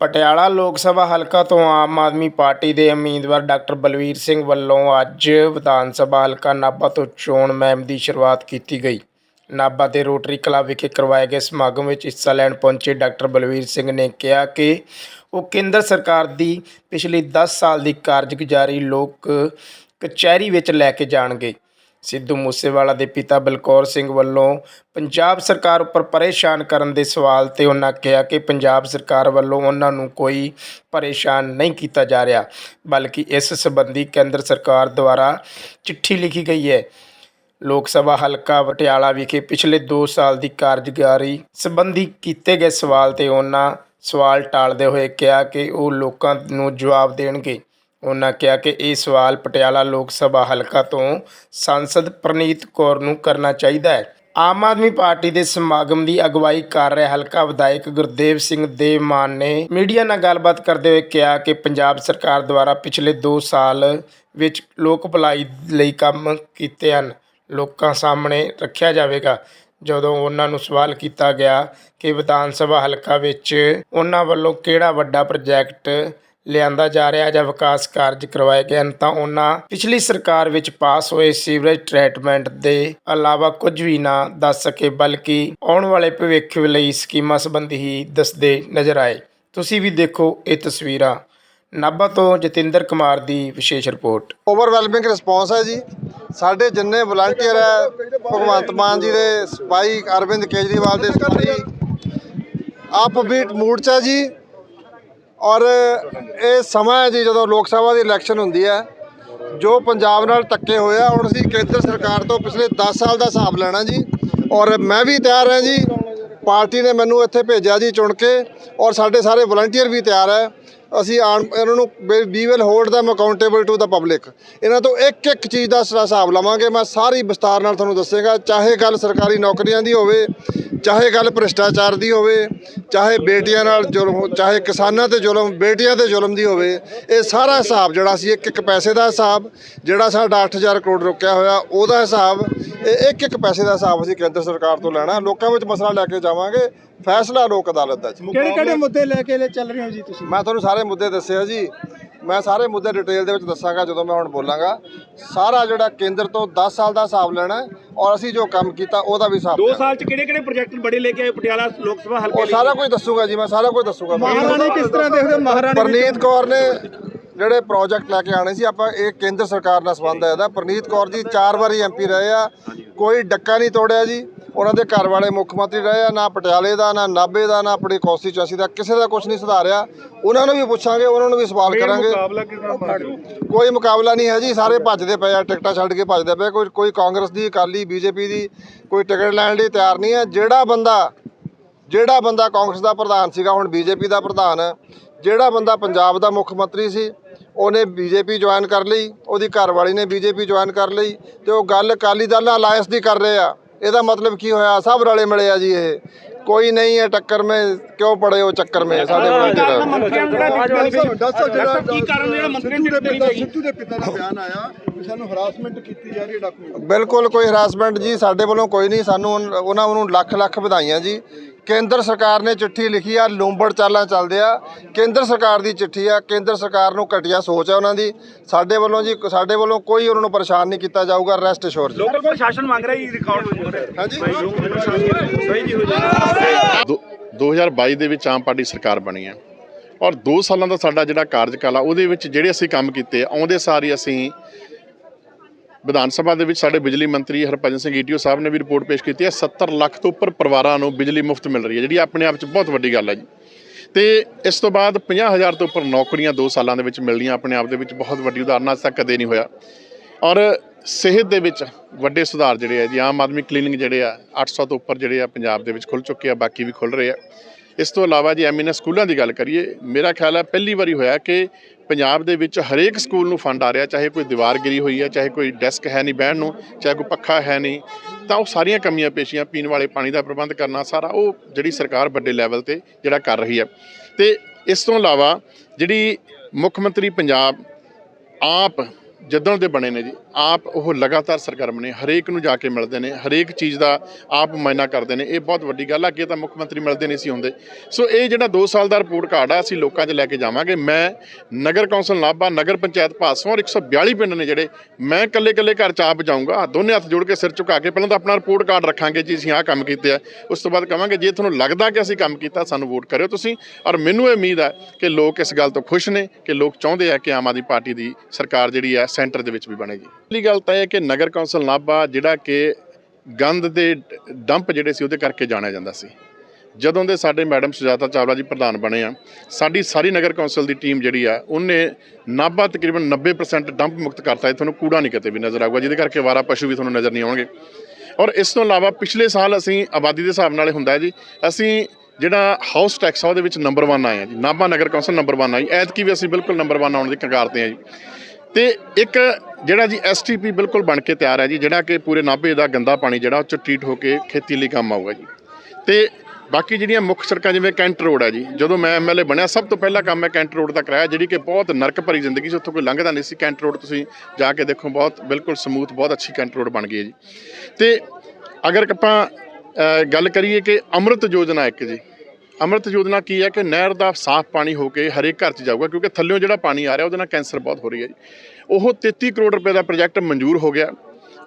ਪਟਿਆਲਾ ਲੋਕ ਸਭਾ ਹਲਕਾ ਤੋਂ ਆਮ ਆਦਮੀ ਪਾਰਟੀ ਦੇ ਉਮੀਦਵਾਰ ਡਾਕਟਰ ਬਲਵੀਰ ਸਿੰਘ ਵੱਲੋਂ ਅੱਜ ਵਿਧਾਨ ਸਭਾ ਹਲਕਾ ਨਾਭਾ ਤੋਂ ਚੋਣ ਮੁਹਿੰਮ ਦੀ ਸ਼ੁਰੂਆਤ ਕੀਤੀ ਗਈ। ਨਾਭਾ ਦੇ ਰੋਟਰੀ ਕਲੱਬ ਵਿਖੇ ਕਰਵਾਏ ਗਏ ਸਮਾਗਮ ਵਿੱਚ ਹਿੱਸਾ ਲੈਣ ਪਹੁੰਚੇ ਡਾਕਟਰ ਬਲਵੀਰ ਸਿੰਘ ਨੇ ਕਿਹਾ ਕਿ ਉਹ ਕੇਂਦਰ ਸਰਕਾਰ ਦੀ ਪਿਛਲੀ 10 ਸਾਲ ਦੀ ਕਾਰਜਗੁਜ਼ਾਰੀ ਲੋਕ ਕਚਹਿਰੀ ਵਿੱਚ ਲੈ ਕੇ ਜਾਣਗੇ। ਸਿੱਧੂ ਮੂਸੇਵਾਲਾ ਦੇ ਪਿਤਾ ਬਲਕੌਰ ਸਿੰਘ ਵੱਲੋਂ ਪੰਜਾਬ ਸਰਕਾਰ ਉੱਪਰ ਪਰੇਸ਼ਾਨ ਕਰਨ ਦੇ ਸਵਾਲ ਤੇ ਉਹਨਾਂ ਕਿਹਾ ਕਿ ਪੰਜਾਬ ਸਰਕਾਰ ਵੱਲੋਂ ਉਹਨਾਂ ਨੂੰ ਕੋਈ ਪਰੇਸ਼ਾਨ ਨਹੀਂ ਕੀਤਾ ਜਾ ਰਿਹਾ, ਬਲਕਿ ਇਸ ਸੰਬੰਧੀ ਕੇਂਦਰ ਸਰਕਾਰ ਦੁਆਰਾ ਚਿੱਠੀ ਲਿਖੀ ਗਈ ਹੈ। ਲੋਕ ਸਭਾ ਹਲਕਾ ਪਟਿਆਲਾ ਵਿਖੇ ਪਿਛਲੇ 2 ਸਾਲ ਦੀ ਕਾਰਜਕਾਰੀ ਸੰਬੰਧੀ ਕੀਤੇ ਗਏ ਸਵਾਲ ਤੇ ਉਹਨਾਂ ਸਵਾਲ ਟਾਲਦੇ ਹੋਏ ਕਿਹਾ ਕਿ ਉਹ ਲੋਕਾਂ ਨੂੰ ਜਵਾਬ ਦੇਣਗੇ। ਉਹਨਾਂ ਕਿਹਾ ਕਿ ਇਹ ਸਵਾਲ ਪਟਿਆਲਾ ਲੋਕ ਸਭਾ ਹਲਕਾ ਤੋਂ ਸੰਸਦ ਪ੍ਰਨੀਤ ਕੌਰ ਨੂੰ ਕਰਨਾ ਚਾਹੀਦਾ ਹੈ। ਆਮ ਆਦਮੀ ਪਾਰਟੀ ਦੇ ਸਮਾਗਮ ਦੀ ਅਗਵਾਈ ਕਰ ਰਹੇ ਹਲਕਾ ਵਿਧਾਇਕ ਗੁਰਦੇਵ ਸਿੰਘ ਦੇਵਮਾਨ ਨੇ ਮੀਡੀਆ ਨਾਲ ਗੱਲਬਾਤ ਕਰਦੇ ਹੋਏ ਕਿਹਾ ਕਿ ਪੰਜਾਬ ਸਰਕਾਰ ਦੁਆਰਾ ਪਿਛਲੇ 2 ਸਾਲ ਵਿੱਚ ਲੋਕ ਭਲਾਈ ਲਈ ਕੰਮ ਕੀਤੇ ਹਨ। ਲੋਕਾਂ ਸਾਹਮਣੇ ਰੱਖਿਆ ਜਾਵੇਗਾ। ਜਦੋਂ ਉਹਨਾਂ ਨੂੰ ਸਵਾਲ ਕੀਤਾ ਗਿਆ ਕਿ ਵਿਧਾਨ ਸਭਾ ਹਲਕਾ ਵਿੱਚ ਉਹਨਾਂ ਵੱਲੋਂ ਕਿਹੜਾ ਵੱਡਾ ਪ੍ਰੋਜੈਕਟ ਲਿਆਂਦਾ ਜਾ ਰਿਹਾ ਜਾਂ ਵਿਕਾਸ ਕਾਰਜ ਕਰਵਾਏ ਗਏ ਹਨ, ਤਾਂ ਉਹਨਾਂ ਪਿਛਲੀ ਸਰਕਾਰ ਵਿੱਚ ਪਾਸ ਹੋਏ ਸੀਵਰੇਜ ਟ੍ਰੀਟਮੈਂਟ ਦੇ ਇਲਾਵਾ ਕੁਝ ਵੀ ਨਾ ਦੱਸ ਸਕੇ, ਬਲਕਿ ਆਉਣ ਵਾਲੇ ਭਵਿੱਖ ਲਈ ਸਕੀਮਾਂ ਸੰਬੰਧੀ ਹੀ ਦੱਸਦੇ ਨਜ਼ਰ ਆਏ। ਤੁਸੀਂ ਵੀ ਦੇਖੋ ਇਹ ਤਸਵੀਰਾਂ। ਨਾਭਾ ਤੋਂ ਜਤਿੰਦਰ ਕੁਮਾਰ ਦੀ ਵਿਸ਼ੇਸ਼ ਰਿਪੋਰਟ। ਓਵਰਵੈਲਮਿੰਗ ਰਿਸਪੌਂਸ ਹੈ ਜੀ। ਸਾਡੇ ਜਿੰਨੇ ਵਲੰਟੀਅਰ ਹੈ, ਭਗਵੰਤ ਮਾਨ ਜੀ ਦੇ ਸਿਪਾਹੀ ਅਰਵਿੰਦ ਕੇਜਰੀਵਾਲ ਦੇ ਸਿਪਾਹੀ ਅਪਬੀਟ ਮੂਡ 'ਚ ਹੈ ਜੀ। ਔਰ ਇਹ ਸਮਾਂ ਹੈ ਜੀ ਜਦੋਂ ਲੋਕ ਸਭਾ ਦੀ ਇਲੈਕਸ਼ਨ ਹੁੰਦੀ ਹੈ, ਜੋ ਪੰਜਾਬ ਨਾਲ ਧੱਕੇ ਹੋਏ ਆ, ਹੁਣ ਅਸੀਂ ਕੇਂਦਰ ਸਰਕਾਰ ਤੋਂ ਪਿਛਲੇ 10 ਸਾਲ ਦਾ ਹਿਸਾਬ ਲੈਣਾ ਜੀ। ਔਰ ਮੈਂ ਵੀ ਤਿਆਰ ਹਾਂ ਜੀ, ਪਾਰਟੀ ਨੇ ਮੈਨੂੰ ਇੱਥੇ ਭੇਜਿਆ ਜੀ ਚੁਣ ਕੇ, ਔਰ ਸਾਡੇ ਸਾਰੇ ਵਲੰਟੀਅਰ ਵੀ ਤਿਆਰ ਹੈ। ਅਸੀਂ ਆਣ, ਇਹਨਾਂ ਨੂੰ ਵੀ will hold them accountable to the public ਇਹਨਾਂ ਤੋਂ ਇੱਕ ਇੱਕ ਚੀਜ਼ ਦਾ ਹਿਸਾਬ ਲਵਾਂਗੇ, ਮੈਂ ਸਾਰੀ ਵਿਸਤਾਰ ਨਾਲ ਤੁਹਾਨੂੰ ਦੱਸੇਗਾ, ਚਾਹੇ ਗੱਲ ਸਰਕਾਰੀ ਨੌਕਰੀਆਂ ਦੀ ਹੋਵੇ ਚਾਹੇ ਗੱਲ ਭ੍ਰਿਸ਼ਟਾਚਾਰ ਦੀ ਹੋਵੇ ਚਾਹੇ ਬੇਟੀਆਂ ਨਾਲ ਜ਼ੁਲਮ ਹੋ- ਚਾਹੇ ਕਿਸਾਨਾਂ ਤੇ ਜ਼ੁਲਮ ਬੇਟੀਆਂ ਤੇ ਜ਼ੁਲਮ ਦੀ ਹੋਵੇ ਇਹ ਸਾਰਾ ਹਿਸਾਬ ਜਿਹੜਾ ਸੀ ਇੱਕ ਇੱਕ ਪੈਸੇ ਦਾ ਹਿਸਾਬ ਜਿਹੜਾ ਸਾਡਾ 8000 ਕਰੋੜ ਰੁਕਿਆ ਹੋਇਆ ਉਹਦਾ ਹਿਸਾਬ ਇਹ ਇੱਕ ਇੱਕ ਪੈਸੇ ਦਾ ਹਿਸਾਬ ਅਸੀਂ ਕੇਂਦਰ ਸਰਕਾਰ ਤੋਂ ਲੈਣਾ। ਲੋਕਾਂ ਵਿੱਚ ਮਸਲਾ ਲੈ ਕੇ ਜਾਵਾਂਗੇ। ਫੈਸਲਾ ਲੋਕ ਅਦਾਲਤ ਦਾ ਕਿਹੜੇ ਕਿਹੜੇ ਮੁੱਦੇ ਲੈ ਕੇ ਚੱਲ ਰਹੇ ਹੋ ਜੀ ਤੁਸੀਂ? ਮੈਂ ਤੁਹਾਨੂੰ ਸਾਰੇ ਮੁੱਦੇ ਦੱਸਿਆ ਜੀ। ਮੈਂ ਸਾਰੇ ਮੁੱਦੇ ਡਿਟੇਲ ਦੇ ਵਿੱਚ ਦੱਸਾਂਗਾ ਜਦੋਂ ਮੈਂ ਹੁਣ ਬੋਲਾਂਗਾ। ਸਾਰਾ ਜਿਹੜਾ ਕੇਂਦਰ ਤੋਂ 10 ਸਾਲ ਦਾ ਹਿਸਾਬ ਲੈਣਾ ਔਰ ਅਸੀਂ ਜੋ ਕੰਮ ਕੀਤਾ ਉਹਦਾ ਵੀ ਹਿਸਾਬ ਦੋ ਲੈਣਾ। ਸਾਲ ਚ ਕਿਹੜੇ ਕਿਹੜੇ ਪ੍ਰੋਜੈਕਟ ਬੜੇ ਲੈ ਕੇ ਆਏ? ਪਟਿਆਲਾ ਲੋਕ ਸਭਾ ਹਲਕੇ ਉਹ ਸਾਰਾ ਕੁਝ ਦੱਸੂਗਾ ਜੀ ਮੈਂ ਸਾਰਾ ਕੁਝ ਦੱਸੂਗਾ। ਮਹਾਰਾਣੀ ਕਿਸ ਤਰ੍ਹਾਂ ਦੇਖਦੇ ਮਹਾਰਾਣੀ ਪਰਨੀਤ ਕੌਰ ਨੇ ਜਿਹੜੇ ਪ੍ਰੋਜੈਕਟ ਲੈ ਕੇ ਆਣੇ ਸੀ ਆਪਾਂ ਇਹ ਕੇਂਦਰ ਸਰਕਾਰ ਨਾਲ ਸੰਬੰਧ ਹੈ ਇਹਦਾ। ਪਰਨੀਤ ਕੌਰ ਜੀ ਚਾਰ ਵਾਰੀ ਐਮਪੀ ਰਹੇ ਆ। ਕੋਈ ਡੱਕਾ ਨਹੀਂ ਤੋੜਿਆ ਜੀ। ਉਹਨਾਂ ਦੇ ਘਰ ਵਾਲੇ ਮੁੱਖ ਮੰਤਰੀ ਰਹੇ ਆ ਨਾ ਪਟਿਆਲੇ ਦਾ ਨਾ ਨਾਭੇ ਦਾ ਨਾ ਆਪਣੀ ਕੌਂਸਟੀਚੁਐਂਸੀ ਦਾ ਕਿਸੇ ਦਾ ਕੁਝ ਨਹੀਂ ਸੁਧਾਰਿਆ। ਉਹਨਾਂ ਨੂੰ ਵੀ ਪੁੱਛਾਂਗੇ ਉਹਨਾਂ ਨੂੰ ਵੀ ਸਵਾਲ ਕਰਾਂਗੇ। ਕੋਈ ਮੁਕਾਬਲਾ ਨਹੀਂ ਹੈ ਜੀ ਸਾਰੇ ਭੱਜਦੇ ਪਏ ਆ ਟਿਕਟਾਂ ਛੱਡ ਕੇ ਭੱਜਦੇ ਪਏ ਕੋਈ ਕੋਈ ਕਾਂਗਰਸ ਦੀ ਅਕਾਲੀ ਬੀਜੇਪੀ ਦੀ ਕੋਈ ਟਿਕਟ ਲੈਣ ਲਈ ਤਿਆਰ ਨਹੀਂ ਹੈ। ਜਿਹੜਾ ਬੰਦਾ ਜਿਹੜਾ ਬੰਦਾ ਕਾਂਗਰਸ ਦਾ ਪ੍ਰਧਾਨ ਸੀਗਾ ਹੁਣ ਬੀਜੇਪੀ ਦਾ ਪ੍ਰਧਾਨ ਹੈ ਜਿਹੜਾ ਬੰਦਾ ਪੰਜਾਬ ਦਾ ਮੁੱਖ ਮੰਤਰੀ ਸੀ ਉਹਨੇ ਬੀਜੇਪੀ ਜੁਆਇਨ ਕਰ ਲਈ ਉਹਦੀ ਘਰਵਾਲੀ ਨੇ ਬੀਜੇਪੀ ਜੁਆਇਨ ਕਰ ਲਈ ਤੇ ਉਹ ਗੱਲ ਅਕਾਲੀ ਦਲ ਅਲਾਇੰਸ ਦੀ ਕਰ ਰਹੇ ਆ। ਇਹਦਾ ਮਤਲਬ ਕੀ ਹੋਇਆ? ਸਭ ਰਲੇ ਮਿਲੇ ਆ ਜੀ ਇਹ। ਕੋਈ ਨਹੀਂ ਹੈ ਟੱਕਰ ਮੇ ਕਿਉਂ ਪੜੇ ਹੋ ਚੱਕਰ ਮੇ? ਸਾਡੇ ਦੱਸੋ ਜਿਹੜਾ ਕੀ ਕਾਰਨ ਜਿਹੜਾ ਮੰਤਰੀਆਂ ਨੂੰ ਸਿੱਧੂ ਦੇ ਟਿਕਟ ਨਹੀਂ ਪਿਤਾ ਚਾਹੀਦੀ? ਸਿੱਧੂ ਦੇ ਪਿਤਾ ਦਾ ਬਿਆਨ ਆਇਆ ਕਿ ਸਾਨੂੰ ਹਰਾਸਮੈਂਟ ਕੀਤੀ ਜਾ ਰਹੀ ਹੈ ਡਾਕੂਮੈਂਟ ਬਿਲਕੁਲ ਕੋਈ ਹਰਾਸਮੈਂਟ ਜੀ ਸਾਡੇ ਵੱਲੋਂ ਕੋਈ ਨਹੀਂ। ਸਾਨੂੰ ਉਨ- ਉਹਨਾਂ ਨੂੰ ਲੱਖ ਲੱਖ ਵਧਾਈਆਂ ਜੀ। ਕੇਂਦਰ ਸਰਕਾਰ ਨੇ ਚਿੱਠੀ ਲਿਖੀ ਆ ਲੂੰਬੜ ਚਾਲਾਂ ਚੱਲਦੇ ਆ। ਕੇਂਦਰ ਸਰਕਾਰ ਦੀ ਚਿੱਠੀ ਆ ਕੇਂਦਰ ਸਰਕਾਰ ਨੂੰ ਘਟੀਆ ਸੋਚ ਹੈ ਉਹਨਾਂ ਦੀ। ਸਾਡੇ ਵੱਲੋਂ ਜੀ ਸਾਡੇ ਵੱਲੋਂ ਕੋਈ ਉਹਨਾਂ ਨੂੰ ਪਰੇਸ਼ਾਨ ਨਹੀਂ ਕੀਤਾ ਜਾਊਗਾ ਰੈਸਟ ਅਸ਼ੋਰ ਜੀ। ਲੋਕਲ ਪ੍ਰਸ਼ਾਸਨ ਮੰਗ ਰਿਹਾ ਜੀ ਰਿਕਾਰਡ ਹਾਂਜੀ? ਸਹੀ ਜੀ ਹੋ ਜਾਏ ਦੋ- 2022 ਦੇ ਵਿੱਚ ਆਮ ਪਾਰਟੀ ਸਰਕਾਰ ਬਣੀ ਹੈ ਔਰ 2 ਸਾਲਾਂ ਦਾ ਸਾਡਾ ਜਿਹੜਾ ਕਾਰਜਕਾਲ ਆ ਉਹਦੇ ਵਿੱਚ ਜਿਹੜੇ ਅਸੀਂ ਕੰਮ ਕੀਤੇ ਆ, ਆਉਂਦੇ ਸਾਰ ਹੀ ਅਸੀਂ ਵਿਧਾਨ ਸਭਾ ਦੇ ਵਿੱਚ ਸਾਡੇ ਬਿਜਲੀ ਮੰਤਰੀ ਹਰਭਜਨ ਸਿੰਘ ਈਟੀਓ ਸਾਹਿਬ ਨੇ ਵੀ ਰਿਪੋਰਟ ਪੇਸ਼ ਕੀਤੀ ਹੈ 70 ਲੱਖ ਤੋਂ ਉੱਪਰ ਪਰਿਵਾਰਾਂ ਨੂੰ ਬਿਜਲੀ ਮੁਫਤ ਮਿਲ ਰਹੀ ਹੈ, ਜਿਹੜੀ ਆਪਣੇ ਆਪ 'ਚ ਬਹੁਤ ਵੱਡੀ ਗੱਲ ਹੈ ਜੀ। ਤੇ ਇਸ ਤੋਂ ਬਾਅਦ 50000 ਤੋਂ ਉੱਪਰ ਨੌਕਰੀਆਂ 2 ਸਾਲਾਂ ਦੇ ਵਿੱਚ ਮਿਲਣੀਆਂ, ਆਪਣੇ ਆਪ ਦੇ ਵਿੱਚ ਬਹੁਤ ਵੱਡੀ ਉਦਾਹਰਨ ਅੱਜ ਤੱਕ ਕਦੇ ਨਹੀਂ ਹੋਇਆ। ਔਰ ਸਿਹਤ ਦੇ ਵਿੱਚ ਵੱਡੇ ਸੁਧਾਰ ਜਿਹੜੇ ਆ ਜੀ, ਆਮ ਆਦਮੀ ਕਲੀਨਿਕ ਜਿਹੜੇ ਆ 800 ਤੋਂ ਉੱਪਰ ਜਿਹੜੇ ਆ ਪੰਜਾਬ ਦੇ ਵਿੱਚ ਖੁੱਲ ਚੁੱਕੇ ਆ, ਬਾਕੀ ਵੀ ਖੁੱਲ ਰਹੇ ਆ। ਇਸ ਤੋਂ ਇਲਾਵਾ ਜੀ ਐਮਐਨਐਸ ਸਕੂਲਾਂ ਦੀ ਗੱਲ ਕਰੀਏ, ਮੇਰਾ ਖਿਆਲ ਹੈ ਪਹਿਲੀ ਵਾਰੀ ਹੋਇਆ ਕਿ ਪੰਜਾਬ ਦੇ ਵਿੱਚ ਹਰੇਕ ਸਕੂਲ ਨੂੰ ਫੰਡ ਆ ਰਿਹਾ, ਚਾਹੇ ਕੋਈ ਦੀਵਾਰ ਗਿਰੀ ਹੋਈ ਹੈ ਚਾਹੇ ਕੋਈ ਡੈਸਕ ਹੈ ਨਹੀਂ ਬਹਿਣ ਨੂੰ, ਚਾਹੇ ਕੋਈ ਪੱਖਾ ਹੈ ਨਹੀਂ, ਤਾਂ ਉਹ ਸਾਰੀਆਂ ਕਮੀਆਂ ਪੇਸ਼ੀਆਂ ਪੀਣ ਵਾਲੇ ਪਾਣੀ ਦਾ ਪ੍ਰਬੰਧ ਕਰਨਾ ਸਾਰਾ ਉਹ ਜਿਹੜੀ ਸਰਕਾਰ ਵੱਡੇ ਲੈਵਲ ਤੇ ਜਿਹੜਾ ਕਰ ਰਹੀ ਹੈ ਤੇ ਇਸ ਤੋਂ ਇਲਾਵਾ ਜਿਹੜੀ ਮੁੱਖ ਮੰਤਰੀ ਪੰਜਾਬ ਆਪ ਜਦੋਂ ਦੇ ਬਣੇ ਨੇ ਜੀ, ਆਪ ਉਹ ਲਗਾਤਾਰ ਸਰਗਰਮ ਨੇ, ਹਰੇਕ ਨੂੰ ਜਾ ਕੇ ਮਿਲਦੇ ਨੇ, ਹਰੇਕ ਚੀਜ਼ ਦਾ ਆਪ ਮਾਇਨਾ ਕਰਦੇ ਨੇ। ਇਹ ਬਹੁਤ ਵੱਡੀ ਗੱਲ ਆ, ਅੱਗੇ ਤਾਂ ਮੁੱਖ ਮੰਤਰੀ ਮਿਲਦੇ ਨਹੀਂ ਸੀ ਹੁੰਦੇ। ਸੋ ਇਹ ਜਿਹੜਾ 2 ਸਾਲ ਦਾ ਰਿਪੋਰਟ ਕਾਰਡ ਆ, ਅਸੀਂ ਲੋਕਾਂ 'ਚ ਲੈ ਕੇ ਜਾਵਾਂਗੇ। ਮੈਂ ਨਗਰ ਕੌਂਸਲ ਨਾਭਾ, ਨਗਰ ਪੰਚਾਇਤ ਭਾਸੋਂ ਔਰ 142 ਪਿੰਡ ਨੇ ਜਿਹੜੇ, ਮੈਂ ਇਕੱਲੇ ਇਕੱਲੇ ਘਰ 'ਚ ਆਪ ਜਾਊਂਗਾ। ਦੋਨੇ ਹੱਥ ਜੋੜ ਕੇ ਸਿਰ ਝੁਕਾ ਕੇ ਪਹਿਲਾਂ ਤਾਂ ਆਪਣਾ ਰਿਪੋਰਟ ਕਾਰਡ ਰੱਖਾਂਗੇ ਜੀ, ਅਸੀਂ ਆਹ ਕੰਮ ਕੀਤੇ ਆ। ਉਸ ਤੋਂ ਬਾਅਦ ਕਵਾਂਗੇ, ਜੇ ਤੁਹਾਨੂੰ ਲੱਗਦਾ ਕਿ ਅਸੀਂ ਕੰਮ ਕੀਤਾ, ਸਾਨੂੰ ਵੋਟ ਕਰਿਓ ਤੁਸੀਂ। ਔਰ ਮੈਨੂੰ ਇਹ ਉਮੀਦ ਹੈ ਕਿ ਲੋਕ ਇਸ ਗੱਲ ਤੋਂ ਖੁਸ਼ ਨੇ, ਕਿ ਲੋਕ ਚਾਹੁੰਦੇ ਆ ਕਿ ਆਮ ਆਦਮੀ ਪਾਰਟੀ ਦੀ ਸਰਕਾਰ ਜਿਹੜੀ ਹੈ ਸੈਂਟਰ ਦੇ ਵਿੱਚ ਵੀ ਬਣੇਗੀ। ਪਹਿਲੀ ਗੱਲ ਤਾਂ ਇਹ ਕਿ ਨਗਰ ਕੌਂਸਲ ਨਾਭਾ, ਜਿਹੜਾ ਕਿ ਗੰਦ ਦੇ ਡੰਪ ਜਿਹੜੇ ਸੀ ਉਹਦੇ ਕਰਕੇ ਜਾਣਿਆ ਜਾਂਦਾ ਸੀ। ਜਦੋਂ ਦੇ ਸਾਡੇ ਮੈਡਮ ਸੁਜਾਤਾ ਚਾਵਲਾ ਜੀ ਪ੍ਰਧਾਨ ਬਣੇ ਆ, ਸਾਡੀ ਸਾਰੀ ਨਗਰ ਕੌਂਸਲ ਦੀ ਟੀਮ ਜਿਹੜੀ ਆ, ਉਹਨੇ ਨਾਭਾ ਤਕਰੀਬਨ 90% ਡੰਪ ਮੁਕਤ ਕਰਤਾ ਹੈ ਤੁਹਾਨੂੰ ਕੂੜਾ ਨਹੀਂ ਕਿਤੇ ਵੀ ਨਜ਼ਰ ਆਊਗਾ, ਜਿਹਦੇ ਕਰਕੇ ਵਾਰਾ ਪਸ਼ੂ ਵੀ ਤੁਹਾਨੂੰ ਨਜ਼ਰ ਨਹੀਂ ਆਉਣਗੇ। ਔਰ ਇਸ ਤੋਂ ਇਲਾਵਾ ਪਿਛਲੇ ਸਾਲ ਅਸੀਂ ਆਬਾਦੀ ਦੇ ਹਿਸਾਬ ਨਾਲ ਹੁੰਦਾ ਜੀ, ਅਸੀਂ ਜਿਹੜਾ ਹਾਊਸ ਟੈਕਸ ਆ, ਉਹਦੇ ਵਿੱਚ ਨੰਬਰ 1 ਆਏ ਆ ਜੀ, ਨਾਭਾ ਨਗਰ ਕੌਂਸਲ ਨੰਬਰ 1 ਆਈ, ਐਤਕੀ ਵੀ ਅਸੀਂ ਬਿਲਕੁਲ ਨੰਬਰ 1 ਆਉਣ ਦੀ ਕਗਾਰ ਤੇ ਆ ਜੀ। ਤੇ ਇੱਕ ਜਿਹੜਾ ਜੀ ਐਸਟੀਪੀ ਬਿਲਕੁਲ ਬਣ ਕੇ ਤਿਆਰ ਹੈ ਜੀ, ਜਿਹੜਾ ਕਿ ਪੂਰੇ ਨਾਭੇ ਦਾ ਗੰਦਾ ਪਾਣੀ ਜਿਹੜਾ ਉਹ ਚ ਟ੍ਰੀਟ ਹੋ ਕੇ ਖੇਤੀ ਲਈ ਕੰਮ ਆਊਗਾ ਜੀ। ਤੇ ਬਾਕੀ ਜਿਹੜੀਆਂ ਮੁੱਖ ਸੜਕਾਂ ਜਿਵੇਂ ਕੈਂਟ ਰੋਡ ਹੈ ਜੀ, ਜਦੋਂ ਮੈਂ ਐਮਐਲਏ ਬਣਿਆ, ਸਭ ਤੋਂ ਪਹਿਲਾ ਕੰਮ ਮੈਂ ਕੈਂਟ ਰੋਡ ਦਾ ਕਰਾਇਆ, ਜਿਹੜੀ ਕਿ ਬਹੁਤ ਨਰਕ ਭਰੀ ਜ਼ਿੰਦਗੀ ਸੀ, ਉੱਥੋਂ ਕੋਈ ਲੰਘਦਾ ਨਹੀਂ ਸੀ। ਕੈਂਟ ਰੋਡ ਤੁਸੀਂ ਜਾ ਕੇ ਦੇਖੋ, ਬਹੁਤ ਬਿਲਕੁਲ ਸਮੂਥ, ਬਹੁਤ ਅੱਛੀ ਕੈਂਟ ਰੋਡ ਬਣ ਗਈ ਹੈ ਜੀ। ਤੇ ਅਗਰ ਆਪਾਂ ਗੱਲ ਕਰੀਏ ਕਿ ਅੰਮ੍ਰਿਤ ਯੋਜਨਾ ਇੱਕ ਜੀ ਅੰਮ੍ਰਿਤ ਯੋਜਨਾ ਕੀ ਹੈ ਕਿ ਨਹਿਰ ਦਾ ਸਾਫ਼ ਪਾਣੀ ਹੋ ਕੇ ਹਰੇਕ ਘਰ 'ਚ ਜਾਊਗਾ, ਕਿਉਂਕਿ ਥੱਲਿਓਂ ਜਿਹੜਾ ਪਾਣੀ ਆ ਰਿਹਾ ਉਹਦੇ ਨਾਲ ਕੈਂਸਰ ਬਹੁਤ ਹੋ ਰਹੀ ਹੈ ਜੀ। ਉਹ 33 ਕਰੋੜ ਰੁਪਏ ਦਾ ਪ੍ਰੋਜੈਕਟ ਮਨਜ਼ੂਰ ਹੋ ਗਿਆ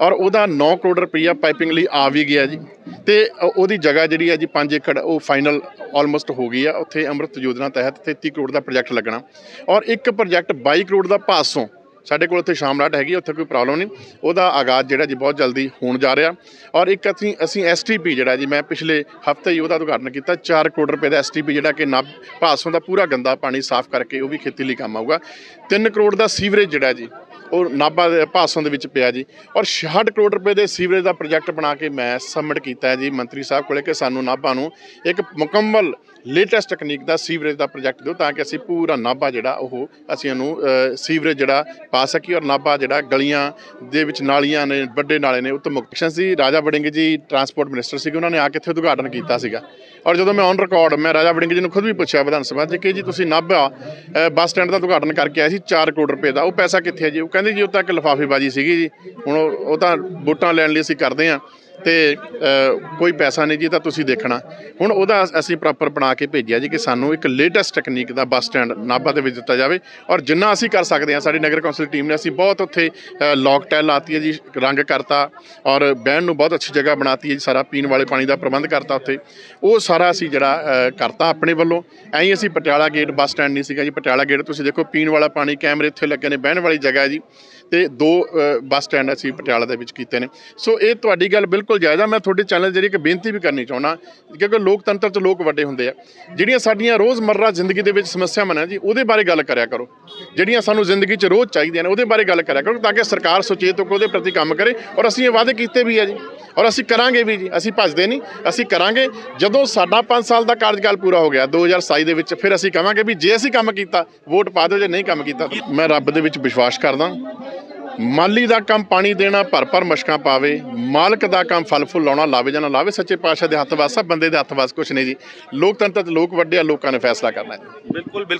ਔਰ ਉਹਦਾ 9 ਕਰੋੜ ਰੁਪਈਆ ਪਾਈਪਿੰਗ ਲਈ ਆ ਵੀ ਗਿਆ ਜੀ। ਤੇ ਉਹਦੀ ਜਗ੍ਹਾ ਜਿਹੜੀ ਹੈ ਜੀ 5 ਏਕੜ, ਉਹ ਫਾਈਨਲ ਆਲਮੋਸਟ ਹੋ ਗਈ ਆ ਉੱਥੇ ਅੰਮ੍ਰਿਤ ਯੋਜਨਾ ਤਹਿਤ 33 ਕਰੋੜ ਦਾ ਪ੍ਰੋਜੈਕਟ ਲੱਗਣਾ। ਔਰ ਇੱਕ ਪ੍ਰੋਜੈਕਟ 22 ਕਰੋੜ ਦਾ ਪਾਸੋਂ ਸਾਡੇ ਕੋਲ ਉੱਥੇ ਸ਼ਾਮਲਾਟ ਹੈਗੀ, ਉੱਥੇ ਕੋਈ ਪ੍ਰੋਬਲਮ ਨਹੀਂ। ਉਹਦਾ ਆਗਾਜ਼ ਜਿਹੜਾ ਜੀ ਬਹੁਤ ਜਲਦੀ ਹੋਣ ਜਾ ਰਿਹਾ। ਔਰ ਇੱਕ ਅਸੀਂ ਅਸੀਂ ਐਸਟੀਪੀ ਜਿਹੜਾ ਜੀ, ਮੈਂ ਪਿਛਲੇ ਹਫ਼ਤੇ ਹੀ ਉਹਦਾ ਉਦਘਾਟਨ ਕੀਤਾ। 4 ਕਰੋੜ ਰੁਪਏ ਦਾ ਐਸਟੀਪੀ ਜਿਹੜਾ ਕਿ ਨਾਭ ਭਾਸੋਂ ਦਾ ਪੂਰਾ ਗੰਦਾ ਪਾਣੀ ਸਾਫ਼ ਕਰਕੇ ਉਹ ਵੀ ਖੇਤੀ ਲਈ ਕੰਮ ਆਊਗਾ। 3 ਕਰੋੜ ਦਾ ਸੀਵਰੇਜ ਜਿਹੜਾ ਜੀ, ਉਹ ਨਾਭਾ ਭਾਸੋਂ ਦੇ ਵਿੱਚ ਪਿਆ ਜੀ। ਔਰ 66 ਕਰੋੜ ਰੁਪਏ ਦੇ ਸੀਵਰੇਜ ਦਾ ਪ੍ਰੋਜੈਕਟ ਬਣਾ ਕੇ ਮੈਂ ਸਬਮਿਟ ਕੀਤਾ ਜੀ ਮੰਤਰੀ ਸਾਹਿਬ ਕੋਲੇ ਕਿ ਸਾਨੂੰ ਨਾਭਾ ਨੂੰ ਇੱਕ ਮੁਕੰਮਲ ਲੇਟੈਸਟ ਟੈਕਨੀਕ ਦਾ ਸੀਵਰੇਜ ਦਾ ਪ੍ਰੋਜੈਕਟ ਦਿਓ ਤਾਂ ਕਿ ਅਸੀਂ ਪੂਰਾ ਨਾਭਾ ਜਿਹੜਾ ਉਹ ਅਸੀਂ ਉਹਨੂੰ ਸੀਵਰੇਜ ਜਿਹੜਾ ਪਾ ਸਕੀਏ ਔਰ ਨਾਭਾ ਜਿਹੜਾ ਗਲੀਆਂ ਦੇ ਵਿੱਚ ਨਾਲੀਆਂ ਨੇ, ਵੱਡੇ ਨਾਲੇ ਨੇ ਉਹ ਤੋਂ ਮੁਕਤ ਸੀ। ਰਾਜਾ ਵੜਿੰਗ ਜੀ ਟਰਾਂਸਪੋਰਟ ਮਿਨਿਸਟਰ ਸੀਗੇ, ਉਹਨਾਂ ਨੇ ਆ ਕੇ ਇੱਥੇ ਉਦਘਾਟਨ ਕੀਤਾ ਸੀਗਾ। ਔਰ ਜਦੋਂ ਮੈਂ ਔਨ ਰਿਕਾਰਡ ਮੈਂ ਰਾਜਾ ਵੜਿੰਗ ਜੀ ਨੂੰ ਖੁਦ ਵੀ ਪੁੱਛਿਆ ਵਿਧਾਨ ਸਭਾ 'ਚ ਕਿ ਜੀ ਤੁਸੀਂ ਨਾਭਾ ਬੱਸ ਸਟੈਂਡ ਦਾ ਉਦਘਾਟਨ ਕਰਕੇ ਆਏ ਸੀ 4 ਕਰੋੜ ਰੁਪਏ ਦਾ। ਉਹ ਪੈਸਾ ਕਿੱਥੇ ਹੈ ਜੀ? ਉਹ ਕਹਿੰਦੇ ਜੀ, ਉਹ ਤਾਂ ਇੱਕ ਲਿਫਾਫੇਬਾਜ਼ੀ ਸੀਗੀ ਜੀ। ਹੁਣ ਉਹ ਉਹ ਤਾਂ ਵੋਟਾਂ ਲੈਣ ਲਈ ਅਸੀਂ ਕਰਦੇ ਹਾਂ। ਤੇ ਕੋਈ ਪੈਸਾ ਨਹੀਂ ਜੀ, ਤਾਂ ਤੁਸੀਂ ਦੇਖਣਾ। ਹੁਣ ਉਹਦਾ ਅਸੀਂ ਪ੍ਰੋਪਰ ਬਣਾ ਕੇ ਭੇਜਿਆ ਜੀ ਕਿ ਸਾਨੂੰ ਇੱਕ ਲੇਟੈਸਟ ਟੈਕਨੀਕ ਦਾ ਬੱਸ ਸਟੈਂਡ ਨਾਭਾ ਦੇ ਵਿੱਚ ਦਿੱਤਾ ਜਾਵੇ ਔਰ ਜਿੰਨਾ ਅਸੀਂ ਕਰ ਸਕਦੇ ਹਾਂ, ਸਾਡੀ ਨਗਰ ਕੌਂਸਲ ਟੀਮ ਨੇ ਅਸੀਂ ਬਹੁਤ ਉੱਥੇ ਲੌਕ ਟੈਲ ਲਾਤੀ ਹੈ ਜੀ, ਰੰਗ ਕਰਤਾ ਔਰ ਬਹਿਣ ਨੂੰ ਬਹੁਤ ਅੱਛੀ ਜਗ੍ਹਾ ਬਣਾਤੀ ਹੈ ਜੀ, ਸਾਰਾ ਪੀਣ ਵਾਲੇ ਪਾਣੀ ਦਾ ਪ੍ਰਬੰਧ ਕਰਤਾ ਉੱਥੇ। ਉਹ ਸਾਰਾ ਅਸੀਂ ਜਿਹੜਾ ਕਰਤਾ ਆਪਣੇ ਵੱਲੋਂ। ਐਂ ਹੀ ਅਸੀਂ ਪਟਿਆਲਾ ਗੇਟ ਬੱਸ ਸਟੈਂਡ ਨਹੀਂ ਸੀਗਾ ਜੀ, ਪਟਿਆਲਾ ਗੇਟ ਤੁਸੀਂ ਦੇਖੋ, ਪੀਣ ਵਾਲਾ ਪਾਣੀ, ਕੈਮਰੇ ਇੱਥੇ ਲੱਗੇ ਨੇ, ਬਹਿਣ ਵਾਲੀ ਜਗ੍ਹਾ ਹੈ ਜੀ। ਤੇ ਦੋ ਬੱਸ ਸਟੈਂਡ ਅਸੀਂ ਪਟਿਆਲਾ ਦੇ ਵਿੱਚ ਕੀਤੇ ਨੇ। ਸੋ ਇਹ ਤੁਹਾਡੀ ਗੱਲ ਬਿਲਕੁਲ ਜਾਇਜ਼ ਆ। ਮੈਂ ਤੁਹਾਡੇ ਚੈਨਲ ਜਿਹੜੀ ਇੱਕ ਬੇਨਤੀ ਵੀ ਕਰਨੀ ਚਾਹੁੰਦਾ, ਕਿਉਂਕਿ ਲੋਕਤੰਤਰ 'ਚ ਲੋਕ ਵੱਡੇ ਹੁੰਦੇ ਆ। ਜਿਹੜੀਆਂ ਸਾਡੀਆਂ ਰੋਜ਼ਮਰਰਾ ਜ਼ਿੰਦਗੀ ਦੇ ਵਿੱਚ ਸਮੱਸਿਆਵਾਂ ਨੇ ਜੀ, ਉਹਦੇ ਬਾਰੇ ਗੱਲ ਕਰਿਆ ਕਰੋ। ਜਿਹੜੀਆਂ ਸਾਨੂੰ ਜ਼ਿੰਦਗੀ 'ਚ ਰੋਜ਼ ਚਾਹੀਦੀਆਂ ਨੇ, ਉਹਦੇ ਬਾਰੇ ਗੱਲ ਕਰਿਆ ਕਰੋ, ਤਾਂ ਕਿ ਸਰਕਾਰ ਸੁਚੇਤ ਹੋ ਕੇ ਉਹਦੇ ਪ੍ਰਤੀ ਕੰਮ ਕਰੇ। ਔਰ ਅਸੀਂ ਇਹ ਵਾਅਦੇ ਕੀਤੇ ਵੀ ਆ ਜੀ, ਔਰ ਅਸੀਂ ਕਰਾਂਗੇ ਵੀ ਜੀ, ਅਸੀਂ ਭੱਜਦੇ ਨਹੀਂ, ਅਸੀਂ ਕਰਾਂਗੇ। ਜਦੋਂ ਸਾਡਾ 5 ਸਾਲ ਦਾ ਕਾਰਜਕਾਲ ਪੂਰਾ ਹੋ ਗਿਆ 2027 ਦੇ ਵਿੱਚ, ਫਿਰ ਅਸੀਂ ਕਹਾਂਗੇ ਵੀ ਜੇ ਅਸੀਂ ਕੰਮ ਕੀਤਾ, ਵੋਟ ਪਾ ਦਿਓ, ਜੇ ਨਹੀਂ ਕੰਮ ਕੀਤਾ, ਮੈਂ ਰੱਬ ਦੇ ਵਿੱਚ ਵਿਸ਼ਵਾਸ ਕਰਦਾ। ਮਾਲੀ ਦਾ ਕੰਮ ਪਾਣੀ ਦੇਣਾ ਭਰ ਭਰ ਮਸ਼ਕਾਂ ਪਾਵੇ, ਮਾਲਕ ਦਾ ਕੰਮ ਫਲ ਫੁੱਲ ਲਾਉਣਾ, ਲਾਵੇ ਜਾਂ ਨਾ ਲਾਵੇ, ਸੱਚੇ ਪਾਤਸ਼ਾਹ ਦੇ ਹੱਥ ਵਾਸ ਸਭ ਬੰਦੇ ਦੇ ਹੱਥ ਵਾਸ ਕੁਛ ਨਹੀਂ ਜੀ। ਲੋਕਤੰਤਰ ਤੇ ਲੋਕ ਵੱਡੇ ਆ, ਲੋਕਾਂ ਨੇ ਫੈਸਲਾ ਕਰਨਾ ਹੈ ਬਿਲਕੁਲ ਬਿਲਕੁਲ।